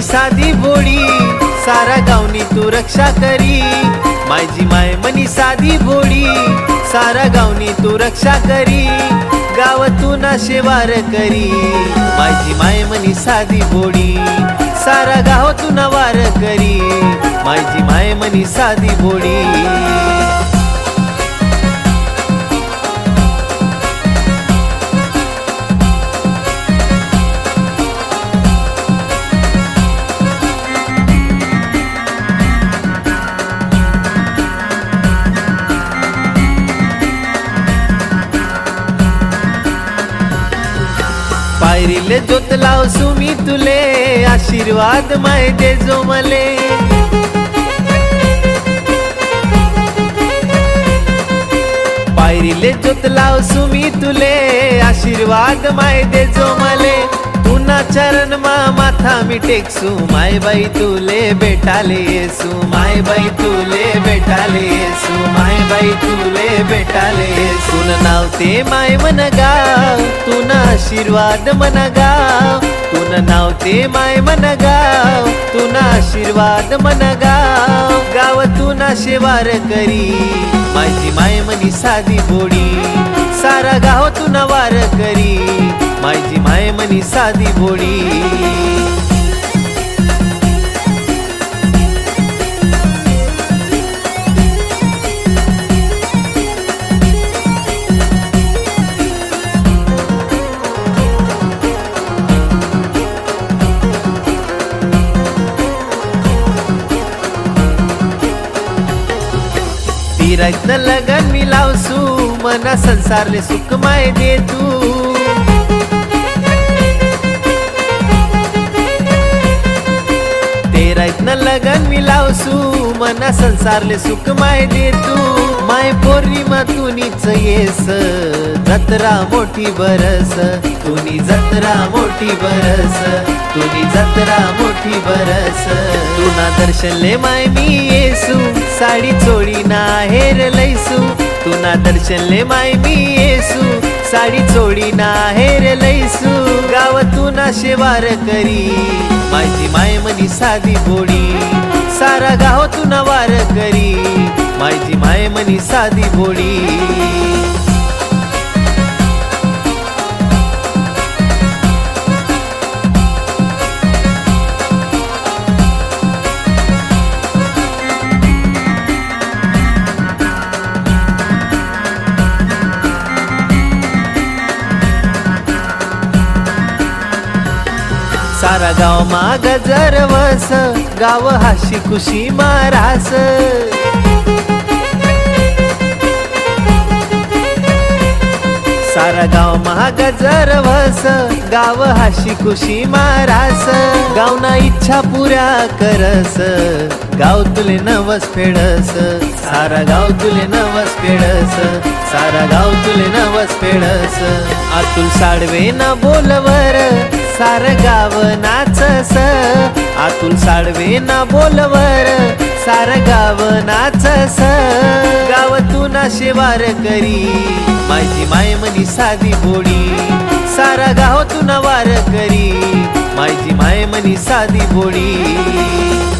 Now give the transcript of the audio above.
माझी साधी भोळी सारा गावनी तू रक्षा करी. माझी माय मनी साधी भोळी सारा गावनी तू रक्षा करी. गाव तू ना शेवार करी. माझी माय मनी साधी भोळी सारा गाव तू वार करी. माझी माय मनी साधी भोळी पायरीले जोत लाव सुमी तुले आशीर्वाद माय दे जो मले. पायरीले जोत लाव सुमी तुले आशीर्वाद माय दे जो मले. तुना चरण मा माथा मी टेकसू माय बाई तुले बेटाले येसू माय बाई तुले बेटाले येसू माय भेटाले. सुन नाव ते माय मन गाव तुन आशीर्वाद मन गाव तुन नाव ते माय मन गाव तुन आशीर्वाद मन गाव गाव तुना शेवार करी. माझी माय मनी साधी बोडी. सारा गाव तुना वार करी. माझी माय मनी साधी बोडी. तिरक लगन मिलावसू मना संसारले सुख माय दे तू लगन मिलावसू मना संसारले सुख माय दे तू माय पौर्णिमा तुनीच येस जत्रा मोठी बरस. तुनी जत्रा मोठी बरस तुनी जत्रा मोठी बरस. तुना दर्शनले माय मी येसू साडी चोळी ना हेर लैसू. तुना दर्शनले माय मी येसू साडी चोडी ना हेर लैसू गावातून तुना शेवार करी. माझी माय मनी साधी बोडी सारा गाव तुना वार करी. माझी माय मनी साधी बोडी. सारा गाव माग जर वस गाव हाशी खुशी मारास. सारा गाव माग जर वस गाव हाशी खुशी मारास. गावना इच्छा पुऱ्या करस गाव तुले नवस फेडस. सारा गाव तुले नवस फेडस सारा गाव तुले नवस फेडस. आतुल साडवे ना बोलवर सार गाव नाचस आतुल साळवे ना बोलवर सार गाव नाचस गाव तू ना शेवार करी माझी माय मनी साधी बोडी. सारा गाव तू ना वार करी माझी माय मनी साधी बोडी.